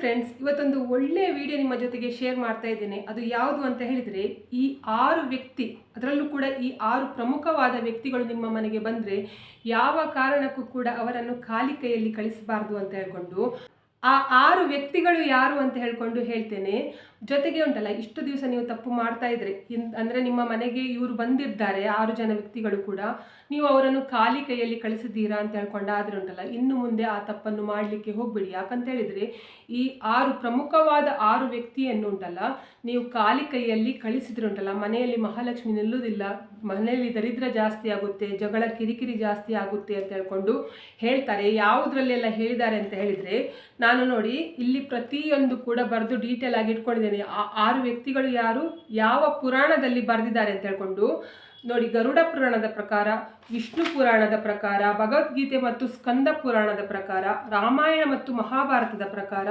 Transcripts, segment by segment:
Friends ಇವತ್ತೊಂದು ಒಳ್ಳೆಯ video ನಿಮ್ಮ ಜೊತೆಗೆ ಶೇರ್ ಮಾಡ್ತಾ ಇದ್ದೇನೆ. ಅದು ಯಾವುದು ಅಂತ ಹೇಳಿದರೆ, ಈ ಆರು ವ್ಯಕ್ತಿ, ಅದರಲ್ಲೂ ಕೂಡ ಈ ಆರು ಪ್ರಮುಖವಾದ ವ್ಯಕ್ತಿಗಳು ನಿಮ್ಮ ಮನೆಗೆ ಬಂದರೆ, ಯಾವ ಕಾರಣಕ್ಕೂ ಕೂಡ ಅವರನ್ನು ಖಾಲಿ ಕೈಯಲ್ಲಿ ಕಳಿಸಬಾರ್ದು ಅಂತ ಹೇಳ್ಕೊಂಡು, ಆ ಆರು ವ್ಯಕ್ತಿಗಳು ಯಾರು ಅಂತ ಹೇಳ್ಕೊಂಡು ಹೇಳ್ತೇನೆ. ಜೊತೆಗೆ ಉಂಟಲ್ಲ, ಇಷ್ಟು ದಿವಸ ನೀವು ತಪ್ಪು ಮಾಡ್ತಾ ಇದ್ರೆ. ಅಂದರೆ ನಿಮ್ಮ ಮನೆಗೆ ಇವರು ಬಂದಿದ್ದಾರೆ ಆರು ಜನ ವ್ಯಕ್ತಿಗಳು ಕೂಡ. ನೀವು ಅವರನ್ನು ಖಾಲಿ ಕೈಯಲ್ಲಿ ಕಳಿಸಿದ್ದೀರಾ ಅಂತ ಹೇಳ್ಕೊಂಡ ಆದ್ರೆ ಉಂಟಲ್ಲ, ಇನ್ನು ಮುಂದೆ ಆ ತಪ್ಪನ್ನು ಮಾಡಲಿಕ್ಕೆ ಹೋಗಬೇಡಿ. ಯಾಕಂತ ಹೇಳಿದ್ರೆ, ಈ ಆರು ಪ್ರಮುಖವಾದ ಆರು ವ್ಯಕ್ತಿಯನ್ನು ಉಂಟಲ್ಲ, ನೀವು ಖಾಲಿ ಕೈಯಲ್ಲಿ ಕಳಿಸಿದ್ರೆ ಉಂಟಲ್ಲ, ಮನೆಯಲ್ಲಿ ಮಹಾಲಕ್ಷ್ಮಿ ನಿಲ್ಲುವುದಿಲ್ಲ. ಮನೆಯಲ್ಲಿ ದರಿದ್ರ ಜಾಸ್ತಿ ಆಗುತ್ತೆ, ಜಗಳ ಕಿರಿಕಿರಿ ಜಾಸ್ತಿ ಆಗುತ್ತೆ ಅಂತ ಹೇಳ್ಕೊಂಡು ಹೇಳ್ತಾರೆ. ಯಾವುದ್ರಲ್ಲೆಲ್ಲ ಹೇಳಿದ್ದಾರೆ ಅಂತ ಹೇಳಿದ್ರೆ, ನಾನು ನೋಡಿ, ಇಲ್ಲಿ ಪ್ರತಿಯೊಂದು ಕೂಡ ಬರೆದು ಡೀಟೇಲ್ ಆಗಿ ಇಟ್ಕೊಂಡಿದ್ದೇನೆ. ಆ ಆರು ವ್ಯಕ್ತಿಗಳು ಯಾರು? ಯಾವ ಪುರಾಣದಲ್ಲಿ ಬರೆದಿದ್ದಾರೆ ಅಂತ ಹೇಳ್ಕೊಂಡು, ನೋಡಿ ಗರುಡ ಪುರಾಣದ ಪ್ರಕಾರ, ವಿಷ್ಣು ಪುರಾಣದ ಪ್ರಕಾರ, ಭಗವದ್ಗೀತೆ ಮತ್ತು ಸ್ಕಂದ ಪುರಾಣದ ಪ್ರಕಾರ, ರಾಮಾಯಣ ಮತ್ತು ಮಹಾಭಾರತದ ಪ್ರಕಾರ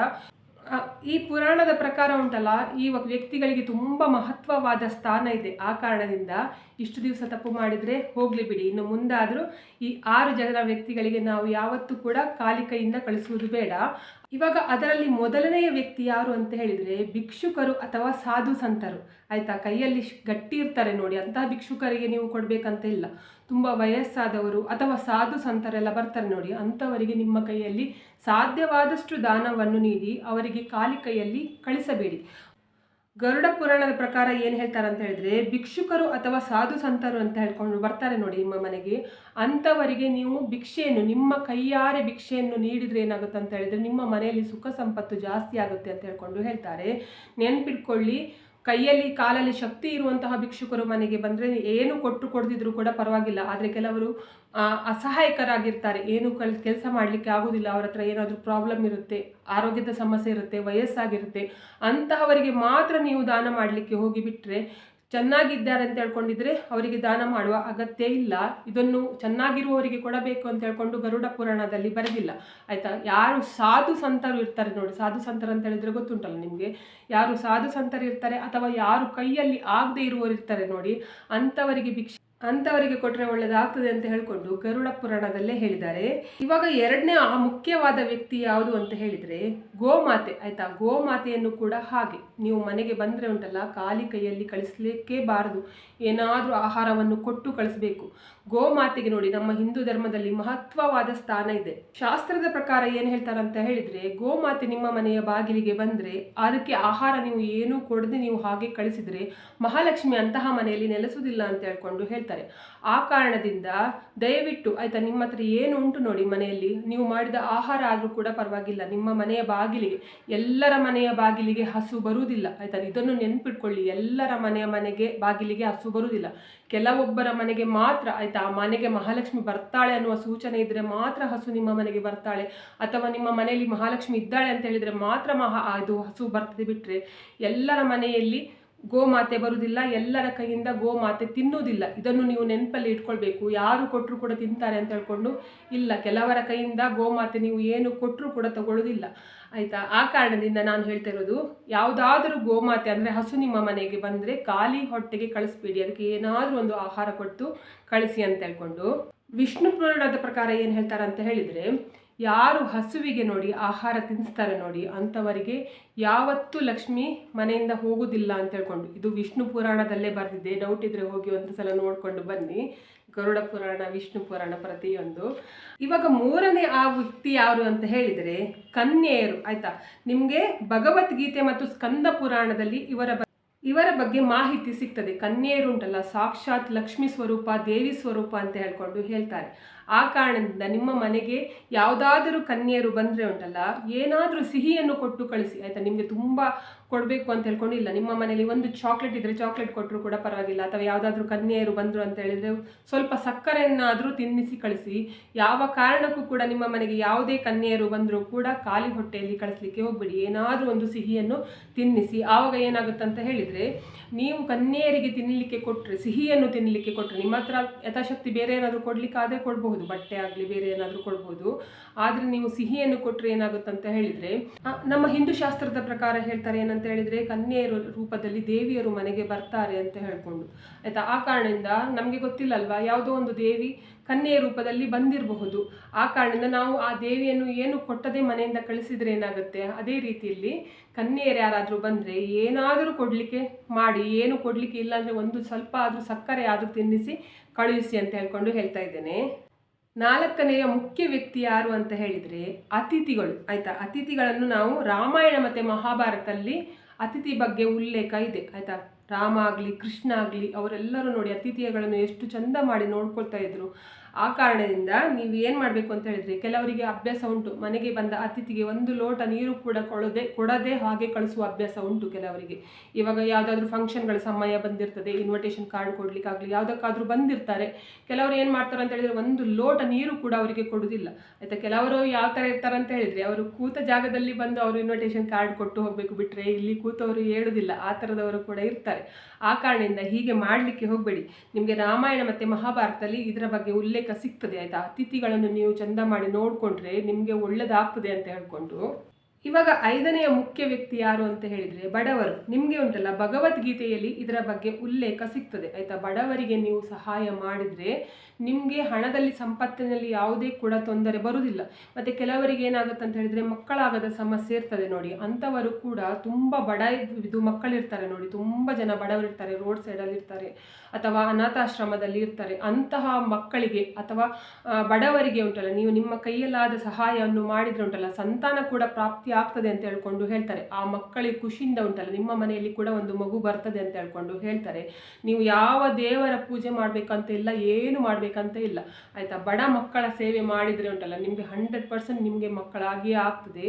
ಈ ಪುರಾಣದ ಪ್ರಕಾರ ಉಂಟಲ್ಲ, ಈ ವ್ಯಕ್ತಿಗಳಿಗೆ ತುಂಬ ಮಹತ್ವವಾದ ಸ್ಥಾನ ಇದೆ. ಆ ಕಾರಣದಿಂದ ಇಷ್ಟು ದಿವಸ ತಪ್ಪು ಮಾಡಿದರೆ ಹೋಗಲಿ ಬಿಡಿ. ಇನ್ನು ಮುಂದಾದರೂ ಈ ಆರು ಜನ ವ್ಯಕ್ತಿಗಳಿಗೆ ನಾವು ಯಾವತ್ತೂ ಕೂಡ ಕಾಲಿ ಕೈಯಿಂದ ಕಳಿಸುವುದು ಬೇಡ. ಇವಾಗ ಅದರಲ್ಲಿ ಮೊದಲನೆಯ ವ್ಯಕ್ತಿ ಯಾರು ಅಂತ ಹೇಳಿದರೆ ಭಿಕ್ಷುಕರು ಅಥವಾ ಸಾಧು ಸಂತರು. ಆಯಿತಾ? ಕೈಯಲ್ಲಿ ಗಟ್ಟಿ ಇರ್ತಾರೆ ನೋಡಿ, ಅಂತಹ ಭಿಕ್ಷುಕರಿಗೆ ನೀವು ಕೊಡಬೇಕಂತ ಇಲ್ಲ. ತುಂಬ ವಯಸ್ಸಾದವರು ಅಥವಾ ಸಾಧು ಸಂತರೆಲ್ಲ ಬರ್ತಾರೆ ನೋಡಿ, ಅಂಥವರಿಗೆ ನಿಮ್ಮ ಕೈಯಲ್ಲಿ ಸಾಧ್ಯವಾದಷ್ಟು ದಾನವನ್ನು ನೀಡಿ ಅವರಿಗೆ ಖಾಲಿ ಕೈಯಲ್ಲಿ ಕಳಿಸಬೇಡಿ. ಗರುಡ ಪುರಾಣದ ಪ್ರಕಾರ ಏನು ಹೇಳ್ತಾರೆ ಅಂತ ಹೇಳಿದ್ರೆ, ಭಿಕ್ಷುಕರು ಅಥವಾ ಸಾಧು ಸಂತರು ಅಂತ ಹೇಳ್ಕೊಂಡು ಬರ್ತಾರೆ ನೋಡಿ ನಿಮ್ಮ ಮನೆಗೆ. ಅಂಥವರಿಗೆ ನೀವು ಭಿಕ್ಷೆಯನ್ನು, ನಿಮ್ಮ ಕೈಯಾರೆ ಭಿಕ್ಷೆಯನ್ನು ನೀಡಿದರೆ ಏನಾಗುತ್ತೆ ಅಂತ ಹೇಳಿದ್ರೆ, ನಿಮ್ಮ ಮನೆಯಲ್ಲಿ ಸುಖ ಸಂಪತ್ತು ಜಾಸ್ತಿ ಆಗುತ್ತೆ ಅಂತ ಹೇಳ್ಕೊಂಡು ಹೇಳ್ತಾರೆ. ನೆನ್ಪಿಟ್ಕೊಳ್ಳಿ ಕೈಯಲ್ಲಿ ಕಾಲಲ್ಲಿ ಶಕ್ತಿ ಇರುವಂತಹ ಭಿಕ್ಷುಕರು ಮನೆಗೆ ಬಂದರೆ ಏನು ಕೊಟ್ಟು ಕೊಡದಿದ್ರು ಕೂಡ ಪರವಾಗಿಲ್ಲ. ಆದರೆ ಕೆಲವರು ಅಸಹಾಯಕರಾಗಿರ್ತಾರೆ. ಏನು ಕಲ್, ಕೆಲಸ ಮಾಡಲಿಕ್ಕೆ ಆಗೋದಿಲ್ಲ. ಅವ್ರ ಹತ್ರ ಏನಾದರೂ ಪ್ರಾಬ್ಲಮ್ ಇರುತ್ತೆ, ಆರೋಗ್ಯದ ಸಮಸ್ಯೆ ಇರುತ್ತೆ, ವಯಸ್ಸಾಗಿರುತ್ತೆ, ಅಂತಹವರಿಗೆ ಮಾತ್ರ ನೀವು ದಾನ ಮಾಡಲಿಕ್ಕೆ ಹೋಗಿ ಬಿಟ್ಟರೆ ಚೆನ್ನಾಗಿದ್ದಾರೆ ಅಂತ ಹೇಳ್ಕೊಂಡಿದ್ರೆ ಅವರಿಗೆ ದಾನ ಮಾಡುವ ಅಗತ್ಯ ಇಲ್ಲ. ಇದನ್ನು ಚೆನ್ನಾಗಿರುವವರಿಗೆ ಕೊಡಬೇಕು ಅಂತ ಹೇಳ್ಕೊಂಡು ಗರುಡ ಪುರಾಣದಲ್ಲಿ ಬರೆದಿಲ್ಲ. ಆಯ್ತಾ? ಯಾರು ಸಾಧು ಸಂತರು ಇರ್ತಾರೆ ನೋಡಿ. ಸಾಧು ಸಂತರು ಅಂತ ಹೇಳಿದ್ರೆ ಗೊತ್ತುಂಟಲ್ಲ ನಿಮಗೆ? ಯಾರು ಸಾಧು ಸಂತರು ಇರ್ತಾರೆ ಅಥವಾ ಯಾರು ಕೈಯಲ್ಲಿ ಆಗದೆ ಇರುವವರು ಇರ್ತಾರೆ ನೋಡಿ, ಅಂಥವರಿಗೆ ಭಿಕ್ಷೆ ಅಂಥವರಿಗೆ ಕೊಟ್ಟರೆ ಒಳ್ಳೆಯದಾಗ್ತದೆ ಅಂತ ಹೇಳಿಕೊಂಡು ಗರುಡ ಪುರಾಣದಲ್ಲೇ ಹೇಳಿದ್ದಾರೆ. ಇವಾಗ ಎರಡನೇ ಆ ಮುಖ್ಯವಾದ ವ್ಯಕ್ತಿ ಯಾವುದು ಅಂತ ಹೇಳಿದರೆ ಗೋಮಾತೆ, ಆಯಿತಾ? ಗೋಮಾತೆಯನ್ನು ಕೂಡ ಹಾಗೆ. ನೀವು ಮನೆಗೆ ಬಂದರೆ ಉಂಟಲ್ಲ, ಖಾಲಿ ಕೈಯಲ್ಲಿ ಕಳಿಸ್ಲಿಕ್ಕೆ ಬಾರದು. ಏನಾದರೂ ಆಹಾರವನ್ನು ಕೊಟ್ಟು ಕಳಿಸಬೇಕು. ಗೋಮಾತೆಗೆ ನೋಡಿ, ನಮ್ಮ ಹಿಂದೂ ಧರ್ಮದಲ್ಲಿ ಮಹತ್ವವಾದ ಸ್ಥಾನ ಇದೆ. ಶಾಸ್ತ್ರದ ಪ್ರಕಾರ ಏನು ಹೇಳ್ತಾರಂತ ಹೇಳಿದ್ರೆ, ಗೋಮಾತೆ ನಿಮ್ಮ ಮನೆಯ ಬಾಗಿಲಿಗೆ ಬಂದರೆ ಅದಕ್ಕೆ ಆಹಾರ ನೀವು ಏನೂ ಕೊಡದೆ ನೀವು ಹಾಗೆ ಕಳಿಸಿದ್ರೆ ಮಹಾಲಕ್ಷ್ಮಿ ಅಂತಹ ಮನೆಯಲ್ಲಿ ನೆಲೆಸುವುದಿಲ್ಲ ಅಂತ ಹೇಳ್ಕೊಂಡು ಹೇಳ್ತಾರೆ. ಆ ಕಾರಣದಿಂದ ದಯವಿಟ್ಟು, ಆಯ್ತಾ ನಿಮ್ಮ ಹತ್ರ ಏನು ಉಂಟು ನೋಡಿ ಮನೆಯಲ್ಲಿ? ನೀವು ಮಾಡಿದ ಆಹಾರ ಆದರೂ ಕೂಡ ಪರವಾಗಿಲ್ಲ. ನಿಮ್ಮ ಮನೆಯ ಬಾಗಿಲಿಗೆ, ಎಲ್ಲರ ಮನೆಯ ಬಾಗಿಲಿಗೆ ಹಸು ಬರುವುದಿಲ್ಲ. ಆಯ್ತಾ, ಇದನ್ನು ನೆನ್ಪಿಟ್ಕೊಳ್ಳಿ. ಎಲ್ಲರ ಮನೆಯ ಮನೆಗೆ, ಬಾಗಿಲಿಗೆ ಹಸು ಬರುವುದಿಲ್ಲ. ಕೆಲವೊಬ್ಬರ ಮನೆಗೆ ಮಾತ್ರ, ಆಯ್ತಾ, ಆ ಮನೆಗೆ ಮಹಾಲಕ್ಷ್ಮಿ ಬರ್ತಾಳೆ ಅನ್ನುವ ಸೂಚನೆ ಇದ್ದರೆ ಮಾತ್ರ ಹಸು ನಿಮ್ಮ ಮನೆಗೆ ಬರ್ತಾಳೆ. ಅಥವಾ ನಿಮ್ಮ ಮನೆಯಲ್ಲಿ ಮಹಾಲಕ್ಷ್ಮಿ ಇದ್ದಾಳೆ ಅಂತ ಹೇಳಿದರೆ ಮಾತ್ರ ಮಹಾ ಅದು ಹಸು ಬರ್ತದೆ ಬಿಟ್ಟರೆ ಎಲ್ಲರ ಮನೆಯಲ್ಲಿ ಗೋಮಾತೆ ಬರುವುದಿಲ್ಲ, ಎಲ್ಲರ ಕೈಯಿಂದ ಗೋಮಾತೆ ತಿನ್ನುವುದಿಲ್ಲ. ಇದನ್ನು ನೀವು ನೆನಪಲ್ಲಿ ಇಟ್ಕೊಳ್ಬೇಕು. ಯಾರು ಕೊಟ್ಟರು ಕೂಡ ತಿಂತಾರೆ ಅಂತ ಹೇಳ್ಕೊಂಡು, ಇಲ್ಲ, ಕೆಲವರ ಕೈಯಿಂದ ಗೋಮಾತೆ ನೀವು ಏನು ಕೊಟ್ಟರು ಕೂಡ ತಗೊಳ್ಳೋದಿಲ್ಲ ಆಯಿತಾ? ಆ ಕಾರಣದಿಂದ ನಾನು ಹೇಳ್ತಾ ಇರೋದು, ಯಾವುದಾದರೂ ಗೋಮಾತೆ ಅಂದರೆ ಹಸು ನಿಮ್ಮ ಮನೆಗೆ ಬಂದರೆ ಖಾಲಿ ಹೊಟ್ಟೆಗೆ ಕಳಿಸ್ಬೇಡಿ. ಅದಕ್ಕೆ ಏನಾದರೂ ಒಂದು ಆಹಾರ ಕೊಟ್ಟು ಕಳಿಸಿ ಅಂತ ಹೇಳ್ಕೊಂಡು. ವಿಷ್ಣು ಪುರಾಣದ ಪ್ರಕಾರ ಏನು ಹೇಳ್ತಾರೆ ಅಂತ ಹೇಳಿದರೆ ಯಾರು ಹಸುವಿಗೆ ನೋಡಿ ಆಹಾರ ತಿನ್ನಿಸ್ತಾರೆ ನೋಡಿ, ಅಂಥವರಿಗೆ ಯಾವತ್ತೂ ಲಕ್ಷ್ಮಿ ಮನೆಯಿಂದ ಹೋಗುವುದಿಲ್ಲ ಅಂತ ಹೇಳ್ಕೊಂಡು, ಇದು ವಿಷ್ಣು ಪುರಾಣದಲ್ಲೇ ಬರೆದಿದೆ ಡೌಟ್ ಇದ್ರೆ ಹೋಗಿ ಒಂದು ಸಲ ನೋಡಿಕೊಂಡು ಬನ್ನಿ. ಗರುಡ ಪುರಾಣ, ವಿಷ್ಣು ಪುರಾಣ ಪ್ರತಿಯೊಂದು. ಇವಾಗ ಮೂರನೇ ಆ ವ್ಯಕ್ತಿ ಯಾರು ಅಂತ ಹೇಳಿದರೆ, ಕನ್ಯೆಯರು, ಆಯ್ತಾ? ನಿಮಗೆ ಭಗವದ್ಗೀತೆ ಮತ್ತು ಸ್ಕಂದ ಪುರಾಣದಲ್ಲಿ ಇವರ ಇವರ ಬಗ್ಗೆ ಮಾಹಿತಿ ಸಿಗ್ತದೆ. ಕನ್ಯೆಯರು ಉಂಟಲ್ಲ, ಸಾಕ್ಷಾತ್ ಲಕ್ಷ್ಮಿ ಸ್ವರೂಪ, ದೇವಿ ಸ್ವರೂಪ ಅಂತ ಹೇಳ್ಕೊಂಡು ಹೇಳ್ತಾರೆ. ಆ ಕಾರಣದಿಂದ ನಿಮ್ಮ ಮನೆಗೆ ಯಾವುದಾದರೂ ಕನ್ಯರು ಬಂದರೆ ಉಂಟಲ್ಲ, ಏನಾದರೂ ಸಿಹಿಯನ್ನು ಕೊಟ್ಟು ಕಳಿಸಿ. ಆಯಿತಾ, ನಿಮಗೆ ತುಂಬ ಕೊಡಬೇಕು ಅಂತ ಹೇಳ್ಕೊಂಡಿಲ್ಲ. ನಿಮ್ಮ ಮನೆಯಲ್ಲಿ ಒಂದು ಚಾಕ್ಲೇಟ್ ಇದ್ದರೆ ಚಾಕ್ಲೇಟ್ ಕೊಟ್ಟರು ಕೂಡ ಪರವಾಗಿಲ್ಲ. ಅಥವಾ ಯಾವುದಾದ್ರೂ ಕನ್ಯೆಯರು ಬಂದರು ಅಂತ ಹೇಳಿದರೆ ಸ್ವಲ್ಪ ಸಕ್ಕರೆಯನ್ನಾದರೂ ತಿನ್ನಿಸಿ ಕಳಿಸಿ. ಯಾವ ಕಾರಣಕ್ಕೂ ಕೂಡ ನಿಮ್ಮ ಮನೆಗೆ ಯಾವುದೇ ಕನ್ಯೆಯರು ಬಂದರೂ ಕೂಡ ಖಾಲಿ ಹೊಟ್ಟೆಯಲ್ಲಿ ಕಳಿಸ್ಲಿಕ್ಕೆ ಹೋಗಬೇಡಿ. ಏನಾದರೂ ಒಂದು ಸಿಹಿಯನ್ನು ತಿನ್ನಿಸಿ. ಆವಾಗ ಏನಾಗುತ್ತೆ ಅಂತ ಹೇಳಿದರೆ, ನೀವು ಕನ್ಯೆಯರಿಗೆ ತಿನ್ನಲಿಕ್ಕೆ ಕೊಟ್ಟರೆ ಸಿಹಿಯನ್ನು ತಿನ್ನಲಿಕ್ಕೆ ಕೊಟ್ಟರೆ ನಿಮ್ಮ ಹತ್ರ ಯಥಾಶಕ್ತಿ ಬೇರೆ ಏನಾದರೂ ಕೊಡಲಿಕ್ಕಾದರೆ ಕೊಡಬಹುದು. ಕೊಡಬಹುದು ಬಟ್ಟೆ ಆಗಲಿ ಬೇರೆ ಏನಾದರೂ ಕೊಡ್ಬೋದು. ಆದರೆ ನೀವು ಸಿಹಿಯನ್ನು ಕೊಟ್ಟರೆ ಏನಾಗುತ್ತೆ ಅಂತ ಹೇಳಿದರೆ ನಮ್ಮ ಹಿಂದೂ ಶಾಸ್ತ್ರದ ಪ್ರಕಾರ ಹೇಳ್ತಾರೆ ಏನಂತ ಹೇಳಿದರೆ, ಕನ್ಯೆಯರು ರೂಪದಲ್ಲಿ ದೇವಿಯರು ಮನೆಗೆ ಬರ್ತಾರೆ ಅಂತ ಹೇಳ್ಕೊಂಡು. ಆಯಿತಾ? ಆ ಕಾರಣದಿಂದ ನಮಗೆ ಗೊತ್ತಿಲ್ಲಲ್ವಾ? ಯಾವುದೋ ಒಂದು ದೇವಿ ಕನ್ಯೆಯ ರೂಪದಲ್ಲಿ ಬಂದಿರಬಹುದು. ಆ ಕಾರಣದಿಂದ ನಾವು ಆ ದೇವಿಯನ್ನು ಏನು ಕೊಟ್ಟದೆ ಮನೆಯಿಂದ ಕಳಿಸಿದ್ರೆ ಏನಾಗುತ್ತೆ? ಅದೇ ರೀತಿಯಲ್ಲಿ ಕನ್ಯೆಯರು ಯಾರಾದರೂ ಬಂದರೆ ಏನಾದರೂ ಕೊಡಲಿಕ್ಕೆ ಮಾಡಿ, ಏನು ಕೊಡಲಿಕ್ಕೆ ಇಲ್ಲಾಂದರೆ ಒಂದು ಸ್ವಲ್ಪ ಆದರೂ ಸಕ್ಕರೆ ಆದರೂ ತಿನ್ನಿಸಿ ಕಳುಹಿಸಿ ಅಂತ ಹೇಳ್ಕೊಂಡು ಹೇಳ್ತಾ ಇದ್ದೇನೆ. ನಾಲ್ಕನೆಯ ಮುಖ್ಯ ವ್ಯಕ್ತಿ ಯಾರು ಅಂತ ಹೇಳಿದರೆ ಅತಿಥಿಗಳು, ಆಯಿತಾ? ಅತಿಥಿಗಳನ್ನು ನಾವು ರಾಮಾಯಣ ಮತ್ತು ಮಹಾಭಾರತದಲ್ಲಿ ಅತಿಥಿ ಬಗ್ಗೆ ಉಲ್ಲೇಖ ಇದೆ, ಆಯಿತಾ? ರಾಮ ಆಗಲಿ, ಕೃಷ್ಣ ಆಗಲಿ, ಅವರೆಲ್ಲರೂ ನೋಡಿ ಅತಿಥಿಗಳನ್ನು ಎಷ್ಟು ಚಂದ ಮಾಡಿ ನೋಡ್ಕೊಳ್ತಾ ಇದ್ರು. ಆ ಕಾರಣದಿಂದ ನೀವು ಏನು ಮಾಡಬೇಕು ಅಂತ ಹೇಳಿದ್ರೆ, ಕೆಲವರಿಗೆ ಅಭ್ಯಾಸ ಉಂಟು. ಮನೆಗೆ ಬಂದ ಅತಿಥಿಗೆ ಒಂದು ಲೋಟ ನೀರು ಕೂಡ ಕೊಡದೆ ಕೊಡದೆ ಹಾಗೆ ಕಳಿಸುವ ಅಭ್ಯಾಸ ಉಂಟು ಕೆಲವರಿಗೆ. ಇವಾಗ ಯಾವುದಾದ್ರೂ ಫಂಕ್ಷನ್ಗಳ ಸಮಯ ಬಂದಿರ್ತದೆ ಇನ್ವಿಟೇಷನ್ ಕಾರ್ಡ್ ಕೊಡಲಿಕ್ಕಾಗಲಿ, ಯಾವುದಕ್ಕಾದರೂ ಬಂದಿರ್ತಾರೆ. ಕೆಲವರು ಏನು ಮಾಡ್ತಾರೆ ಅಂತ ಹೇಳಿದರೆ, ಒಂದು ಲೋಟ ನೀರು ಕೂಡ ಅವರಿಗೆ ಕೊಡುವುದಿಲ್ಲ ಆಯಿತಾ, ಕೆಲವರು ಯಾವ ಥರ ಇರ್ತಾರೆ ಅಂತ ಹೇಳಿದರೆ, ಅವರು ಕೂತ ಜಾಗದಲ್ಲಿ ಬಂದು ಅವರು ಇನ್ವಿಟೇಷನ್ ಕಾರ್ಡ್ ಕೊಟ್ಟು ಹೋಗಬೇಕು ಬಿಟ್ಟರೆ ಇಲ್ಲಿ ಕೂತವರು ಹೇಳುವುದಿಲ್ಲ ಆ ಥರದವರು ಕೂಡ ಇರ್ತಾರೆ. ಆ ಕಾರಣದಿಂದ ಹೀಗೆ ಮಾಡಲಿಕ್ಕೆ ಹೋಗಬೇಡಿ. ನಿಮಗೆ ರಾಮಾಯಣ ಮತ್ತು ಮಹಾಭಾರತದಲ್ಲಿ ಇದರ ಬಗ್ಗೆ ಉಲ್ಲೇಖ ಸಿಗ್ತದೆ ಆಯಿತಾ? ಅತಿಥಿಗಳನ್ನು ನೀವು ಚಂದ ಮಾಡಿ ನೋಡಿಕೊಂಡ್ರೆ ನಿಮಗೆ ಒಳ್ಳೆಯದಾಗ್ತದೆ ಅಂತ ಹೇಳ್ಕೊಂಡು. ಇವಾಗ ಐದನೆಯ ಮುಖ್ಯ ವ್ಯಕ್ತಿ ಯಾರು ಅಂತ ಹೇಳಿದರೆ ಬಡವರು. ನಿಮಗೆ ಉಂಟಲ್ಲ, ಭಗವದ್ಗೀತೆಯಲ್ಲಿ ಇದರ ಬಗ್ಗೆ ಉಲ್ಲೇಖ ಸಿಗ್ತದೆ. ಆಯಿತಾ? ಬಡವರಿಗೆ ನೀವು ಸಹಾಯ ಮಾಡಿದರೆ ನಿಮಗೆ ಹಣದಲ್ಲಿ ಸಂಪತ್ತಿನಲ್ಲಿ ಯಾವುದೇ ಕೂಡ ತೊಂದರೆ ಬರುವುದಿಲ್ಲ. ಮತ್ತು ಕೆಲವರಿಗೆ ಏನಾಗುತ್ತೆ ಅಂತ ಹೇಳಿದರೆ ಮಕ್ಕಳಾಗದ ಸಮಸ್ಯೆ ಇರ್ತದೆ ನೋಡಿ. ಅಂಥವರು ಕೂಡ ತುಂಬ ಬಡ ಇದು ಮಕ್ಕಳಿರ್ತಾರೆ ನೋಡಿ. ತುಂಬ ಜನ ಬಡವರು ಇರ್ತಾರೆ ರೋಡ್ ಸೈಡಲ್ಲಿ ಇರ್ತಾರೆ, ಅಥವಾ ಅನಾಥಾಶ್ರಮದಲ್ಲಿ ಇರ್ತಾರೆ. ಅಂತಹ ಮಕ್ಕಳಿಗೆ ಅಥವಾ ಬಡವರಿಗೆ ಉಂಟಲ್ಲ, ನೀವು ನಿಮ್ಮ ಕೈಯಲ್ಲಾದ ಸಹಾಯವನ್ನು ಮಾಡಿದರೆ ಉಂಟಲ್ಲ, ಸಂತಾನ ಕೂಡ ಪ್ರಾಪ್ತಿ ಆಗ್ತದೆ ಅಂತ ಹೇಳ್ಕೊಂಡು ಹೇಳ್ತಾರೆ. ಆ ಮಕ್ಕಳಿಗೆ ಖುಷಿಯಿಂದ ಉಂಟಲ್ಲ, ನಿಮ್ಮ ಮನೆಯಲ್ಲಿ ಕೂಡ ಒಂದು ಮಗು ಬರ್ತದೆ ಅಂತ ಹೇಳ್ಕೊಂಡು ಹೇಳ್ತಾರೆ. ನೀವು ಯಾವ ದೇವರ ಪೂಜೆ ಮಾಡಬೇಕಂತ ಇಲ್ಲ, ಏನು ಮಾಡಬೇಕಂತ ಇಲ್ಲ. ಆಯಿತಾ? ಬಡ ಮಕ್ಕಳ ಸೇವೆ ಮಾಡಿದರೆ ಉಂಟಲ್ಲ, ನಿಮಗೆ ಹಂಡ್ರೆಡ್ ಪರ್ಸೆಂಟ್ ನಿಮಗೆ ಮಕ್ಕಳಾಗಿಯೇ ಆಗ್ತದೆ.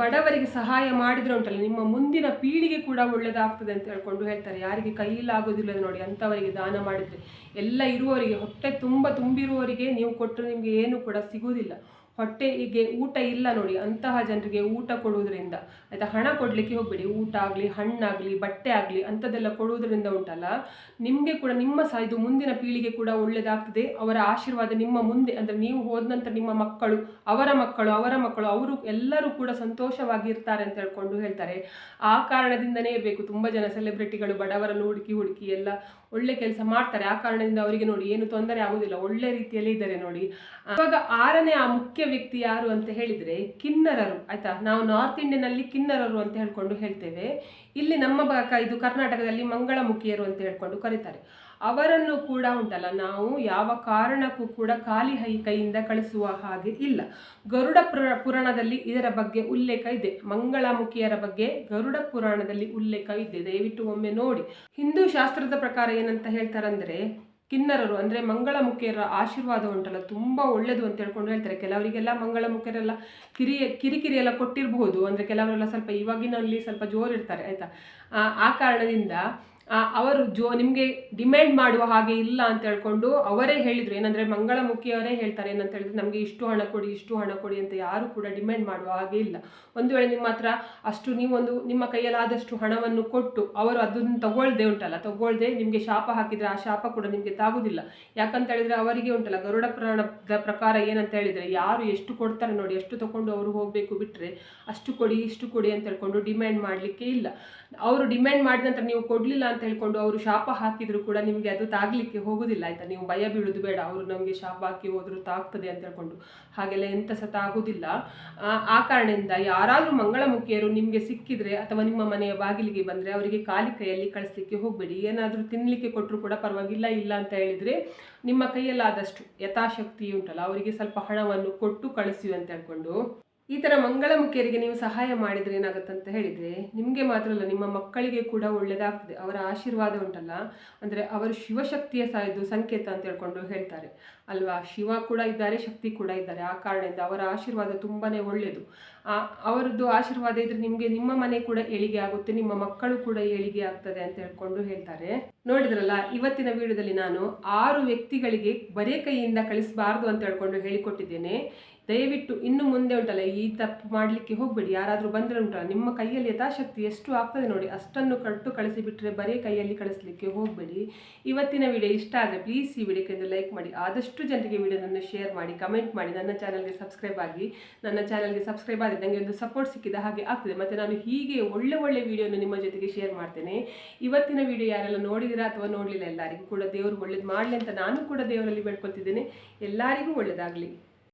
ಬಡವರಿಗೆ ಸಹಾಯ ಮಾಡಿದರೆ ಉಂಟಲ್ಲ, ನಿಮ್ಮ ಮುಂದಿನ ಪೀಳಿಗೆ ಕೂಡ ಒಳ್ಳೆಯದಾಗ್ತದೆ ಅಂತ ಹೇಳ್ಕೊಂಡು ಹೇಳ್ತಾರೆ. ಯಾರಿಗೆ ಕೈಲಾಗೋದಿಲ್ಲ ನೋಡಿ, ಅಂಥವರಿಗೆ ದಾನ ಮಾಡಿದರೆ. ಎಲ್ಲ ಇರುವವರಿಗೆ, ಹೊಟ್ಟೆ ತುಂಬ ತುಂಬಿರುವವರಿಗೆ ನೀವು ಕೊಟ್ಟರೆ ನಿಮಗೆ ಏನು ಕೂಡ ಸಿಗುವುದಿಲ್ಲ. ಹೊಟ್ಟೆಗೆ ಊಟ ಇಲ್ಲ ನೋಡಿ, ಅಂತಹ ಜನರಿಗೆ ಊಟ ಕೊಡುವುದರಿಂದ, ಆಯಿತಾ, ಹಣ ಕೊಡಲಿಕ್ಕೆ ಹೋಗಬೇಡಿ. ಊಟ ಆಗಲಿ, ಹಣ್ಣಾಗಲಿ, ಬಟ್ಟೆ ಆಗಲಿ, ಅಂಥದ್ದೆಲ್ಲ ಕೊಡುವುದರಿಂದ ಉಂಟಲ್ಲ, ನಿಮಗೆ ಕೂಡ ನಿಮ್ಮ ಸಹ ಇದು ಮುಂದಿನ ಪೀಳಿಗೆ ಕೂಡ ಒಳ್ಳೆಯದಾಗ್ತದೆ ಅವರ ಆಶೀರ್ವಾದ ನಿಮ್ಮ ಮುಂದೆ, ಅಂದರೆ ನೀವು ಹೋದ ನಂತರ ನಿಮ್ಮ ಮಕ್ಕಳು, ಅವರ ಮಕ್ಕಳು ಅವರ ಮಕ್ಕಳು, ಅವರು ಎಲ್ಲರೂ ಕೂಡ ಸಂತೋಷವಾಗಿ ಇರ್ತಾರೆ ಅಂತ ಹೇಳ್ಕೊಂಡು ಹೇಳ್ತಾರೆ. ಆ ಕಾರಣದಿಂದನೇ ಇರಬೇಕು. ತುಂಬ ಜನ ಸೆಲೆಬ್ರಿಟಿಗಳು ಬಡವರನ್ನು ಹುಡುಕಿ ಹುಡುಕಿ ಎಲ್ಲ ಒಳ್ಳೆ ಕೆಲಸ ಮಾಡ್ತಾರೆ. ಆ ಕಾರಣದಿಂದ ಅವರಿಗೆ ನೋಡಿ ಏನು ತೊಂದರೆ ಆಗುದಿಲ್ಲ ಒಳ್ಳೆ ರೀತಿಯಲ್ಲಿ ಇದ್ದಾರೆ ನೋಡಿ. ಇವಾಗ ಆರನೇ ಆ ಮುಖ್ಯ ವ್ಯಕ್ತಿ ಯಾರು ಅಂತ ಹೇಳಿದ್ರೆ ಕಿನ್ನರರು. ಆಯ್ತಾ? ನಾವು ನಾರ್ತ್ ಇಂಡಿಯನ್ ಕಿನ್ನರರು ಅಂತ ಹೇಳ್ಕೊಂಡು ಹೇಳ್ತೇವೆ. ಇಲ್ಲಿ ನಮ್ಮ ಭಾಗ, ಇದು ಕರ್ನಾಟಕದಲ್ಲಿ ಮಂಗಳಮುಖಿಯರು ಅಂತ ಹೇಳ್ಕೊಂಡು ಕರೀತಾರೆ. ಅವರನ್ನು ಕೂಡ ಉಂಟಲ್ಲ, ನಾವು ಯಾವ ಕಾರಣಕ್ಕೂ ಕೂಡ ಖಾಲಿ ಹೈ ಕೈಯಿಂದ ಕಳಿಸುವ ಹಾಗೆ ಇಲ್ಲ. ಗರುಡ ಪುರ, ಪುರಾಣದಲ್ಲಿ ಇದರ ಬಗ್ಗೆ ಉಲ್ಲೇಖ ಇದೆ. ಮಂಗಳಮುಖಿಯರ ಬಗ್ಗೆ ಗರುಡ ಪುರಾಣದಲ್ಲಿ ಉಲ್ಲೇಖ ಇದೆ. ದಯವಿಟ್ಟು ಒಮ್ಮೆ ನೋಡಿ. ಹಿಂದೂ ಶಾಸ್ತ್ರದ ಪ್ರಕಾರ ಏನಂತ ಹೇಳ್ತಾರಂದ್ರೆ, ಕಿನ್ನರರು, ಅಂದರೆ ಮಂಗಳಮುಖಿಯರ ಆಶೀರ್ವಾದ ಉಂಟಲ್ಲ, ತುಂಬ ಒಳ್ಳೆಯದು ಅಂತ ಹೇಳ್ಕೊಂಡು ಹೇಳ್ತಾರೆ. ಕೆಲವರಿಗೆಲ್ಲ ಮಂಗಳಮುಖಿಯರೆಲ್ಲ ಕಿರಿಯ ಕಿರಿಕಿರಿ ಎಲ್ಲ ಕೊಟ್ಟಿರಬಹುದು. ಅಂದರೆ ಕೆಲವರೆಲ್ಲ ಸ್ವಲ್ಪ ಇವಾಗಿನಲ್ಲಿ ಸ್ವಲ್ಪ ಜೋರಿರ್ತಾರೆ, ಆಯಿತಾ? ಆ ಕಾರಣದಿಂದ ಅವರು ಜೋ, ನಿಮಗೆ ಡಿಮ್ಯಾಂಡ್ ಮಾಡುವ ಹಾಗೆ ಇಲ್ಲ ಅಂತ ಹೇಳ್ಕೊಂಡು ಅವರೇ ಹೇಳಿದರು. ಏನಂದರೆ ಮಂಗಳಮುಖಿಯವರೇ ಹೇಳ್ತಾರೆ, ಏನಂತ ಹೇಳಿದ್ರೆ ನಮಗೆ ಇಷ್ಟು ಹಣ ಕೊಡಿ, ಇಷ್ಟು ಹಣ ಕೊಡಿ ಅಂತ ಯಾರು ಕೂಡ ಡಿಮ್ಯಾಂಡ್ ಮಾಡುವ ಹಾಗೆ ಇಲ್ಲ. ಒಂದು ವೇಳೆ ನಿಮ್ಮ ಹತ್ರ ಅಷ್ಟು ನೀವೊಂದು, ನಿಮ್ಮ ಕೈಯಲ್ಲಾದಷ್ಟು ಹಣವನ್ನು ಕೊಟ್ಟು ಅವರು ಅದನ್ನು ತಗೊಳ್ದೆ ಉಂಟಲ್ಲ, ತಗೊಳ್ದೆ ನಿಮಗೆ ಶಾಪ ಹಾಕಿದರೆ ಆ ಶಾಪ ಕೂಡ ನಿಮಗೆ ತಾಗುವುದಿಲ್ಲ ಯಾಕಂತ ಹೇಳಿದರೆ ಅವರಿಗೆ ಉಂಟಲ್ಲ, ಗರುಡ ಪ್ರಾಣದ ಪ್ರಕಾರ ಏನಂತ ಹೇಳಿದರೆ ಯಾರು ಎಷ್ಟು ಕೊಡ್ತಾರೆ ನೋಡಿ ಎಷ್ಟು ತಗೊಂಡು ಅವರು ಹೋಗಬೇಕು ಬಿಟ್ಟರೆ ಅಷ್ಟು ಕೊಡಿ, ಇಷ್ಟು ಕೊಡಿ ಅಂತ ಹೇಳ್ಕೊಂಡು ಡಿಮ್ಯಾಂಡ್ ಮಾಡಲಿಕ್ಕೆ ಇಲ್ಲ. ಅವರು ಡಿಮ್ಯಾಂಡ್ ಮಾಡಿದ ನಂತರ ನೀವು ಕೊಡಲಿಲ್ಲ ಅಂತ ಹೇಳ್ಕೊಂಡು ಅವರು ಶಾಪ ಹಾಕಿದ್ರು ಕೂಡ ನಿಮಗೆ ಅದು ತಾಗ್ಲಿಕ್ಕೆ ಹೋಗುದಿಲ್ಲ, ಆಯ್ತಾ? ನೀವು ಭಯ ಬೀಳುದು ಬೇಡ, ಅವರು ನಮಗೆ ಶಾಪ ಹಾಕಿ ಹೋದ್ರು ತಾಗ್ತದೆ ಅಂತ ಹೇಳ್ಕೊಂಡು. ಹಾಗೆಲ್ಲ ಎಂತ ಸತ ಆಗುದಿಲ್ಲ ಆ ಕಾರಣದಿಂದ ಯಾರಾದರೂ ಮಂಗಳಮುಖಿಯರು ನಿಮಗೆ ಸಿಕ್ಕಿದ್ರೆ ಅಥವಾ ನಿಮ್ಮ ಮನೆಯ ಬಾಗಿಲಿಗೆ ಬಂದರೆ ಅವರಿಗೆ ಖಾಲಿ ಕೈಯಲ್ಲಿ ಕಳಿಸ್ಲಿಕ್ಕೆ ಹೋಗಬೇಡಿ. ಏನಾದರೂ ತಿನ್ನಲಿಕ್ಕೆ ಕೊಟ್ಟರು ಕೂಡ ಪರವಾಗಿಲ್ಲ, ಇಲ್ಲ ಅಂತ ಹೇಳಿದರೆ ನಿಮ್ಮ ಕೈಯಲ್ಲಾದಷ್ಟು ಯಥಾಶಕ್ತಿ ಉಂಟಲ್ಲ, ಅವರಿಗೆ ಸ್ವಲ್ಪ ಹಣವನ್ನು ಕೊಟ್ಟು ಕಳಿಸಿ ಅಂತ ಹೇಳ್ಕೊಂಡು. ಈ ಥರ ಮಂಗಳಮುಖಿಯರಿಗೆ ನೀವು ಸಹಾಯ ಮಾಡಿದರೆ ಏನಾಗುತ್ತೆ ಅಂತ ಹೇಳಿದರೆ, ನಿಮಗೆ ಮಾತ್ರ ಅಲ್ಲ, ನಿಮ್ಮ ಮಕ್ಕಳಿಗೆ ಕೂಡ ಒಳ್ಳೆಯದಾಗ್ತದೆ ಅವರ ಆಶೀರ್ವಾದ ಉಂಟಲ್ಲ? ಅಂದರೆ ಅವರು ಶಿವಶಕ್ತಿಯ ಸಹ ಸಂಕೇತ ಅಂತ ಹೇಳ್ಕೊಂಡು ಹೇಳ್ತಾರೆ. ಅಲ್ವಾ? ಶಿವ ಕೂಡ ಇದ್ದಾರೆ, ಶಕ್ತಿ ಕೂಡ ಇದ್ದಾರೆ. ಆ ಕಾರಣದಿಂದ ಅವರ ಆಶೀರ್ವಾದ ತುಂಬಾ ಒಳ್ಳೆಯದು. ಅವರದ್ದು ಆಶೀರ್ವಾದ ಇದ್ರೆ ನಿಮಗೆ ನಿಮ್ಮ ಮನೆ ಕೂಡ ಏಳಿಗೆ ಆಗುತ್ತೆ, ನಿಮ್ಮ ಮಕ್ಕಳು ಕೂಡ ಏಳಿಗೆ ಆಗ್ತದೆ ಅಂತ ಹೇಳ್ಕೊಂಡು ಹೇಳ್ತಾರೆ. ನೋಡಿದ್ರಲ್ಲ, ಇವತ್ತಿನ ವಿಡಿಯೋದಲ್ಲಿ ನಾನು ಆರು ವ್ಯಕ್ತಿಗಳಿಗೆ ಬರೇ ಕೈಯಿಂದ ಕಳಿಸಬಾರ್ದು ಅಂತ ಹೇಳ್ಕೊಂಡು ಹೇಳಿಕೊಟ್ಟಿದ್ದೇನೆ. ದಯವಿಟ್ಟು ಇನ್ನು ಮುಂದೆ ಉಂಟಲ್ಲ, ಈ ತಪ್ಪು ಮಾಡಲಿಕ್ಕೆ ಹೋಗಬೇಡಿ. ಯಾರಾದರೂ ಬಂದರೆ ಉಂಟಲ್ಲ, ನಿಮ್ಮ ಕೈಯಲ್ಲಿ ಯಥಾಶಕ್ತಿ ಎಷ್ಟು ಆಗ್ತದೆ ನೋಡಿ. ಅಷ್ಟನ್ನು ಕಟ್ಟು ಕಳಿಸಿಬಿಟ್ರೆ ಬರೀ ಕೈಯಲ್ಲಿ ಕಳಿಸಲಿಕ್ಕೆ ಹೋಗಬೇಡಿ. ಇವತ್ತಿನ ವಿಡಿಯೋ ಇಷ್ಟ ಆದರೆ ಪ್ಲೀಸ್ ಈ ವಿಡಿಯೋಕ್ಕೆ ಲೈಕ್ ಮಾಡಿ. ಆದಷ್ಟು ಜನರಿಗೆ ವಿಡಿಯೋದನ್ನು ಶೇರ್ ಮಾಡಿ ಕಮೆಂಟ್ ಮಾಡಿ. ನನ್ನ ಚಾನಲ್ಗೆ ಸಬ್ಸ್ಕ್ರೈಬ್ ಆಗಿ. ನನ್ನ ಚಾನಲ್ಗೆ ಸಬ್ಸ್ಕ್ರೈಬ್ ಆದರೆ ನನಗೆ ಒಂದು ಸಪೋರ್ಟ್ ಸಿಕ್ಕಿದ ಹಾಗೆ ಆಗ್ತದೆ. ಮತ್ತು ನಾನು ಹೀಗೆ ಒಳ್ಳೆ ಒಳ್ಳೆ ವಿಡಿಯೋನ ನಿಮ್ಮ ಜೊತೆಗೆ ಶೇರ್ ಮಾಡ್ತೇನೆ. ಇವತ್ತಿನ ವಿಡಿಯೋ ಯಾರೆಲ್ಲ ನೋಡಿದಿರಾ ಅಥವಾ ನೋಡಲಿಲ್ಲ ಎಲ್ಲರಿಗೂ ಕೂಡ ದೇವರು ಒಳ್ಳೇದು ಮಾಡಲಿ ಅಂತ ನಾನು ಕೂಡ ದೇವರಲ್ಲಿ ಬೇಡ್ಕೊತಿದ್ದೇನೆ ಎಲ್ಲರಿಗೂ ಒಳ್ಳೆಯದಾಗಲಿ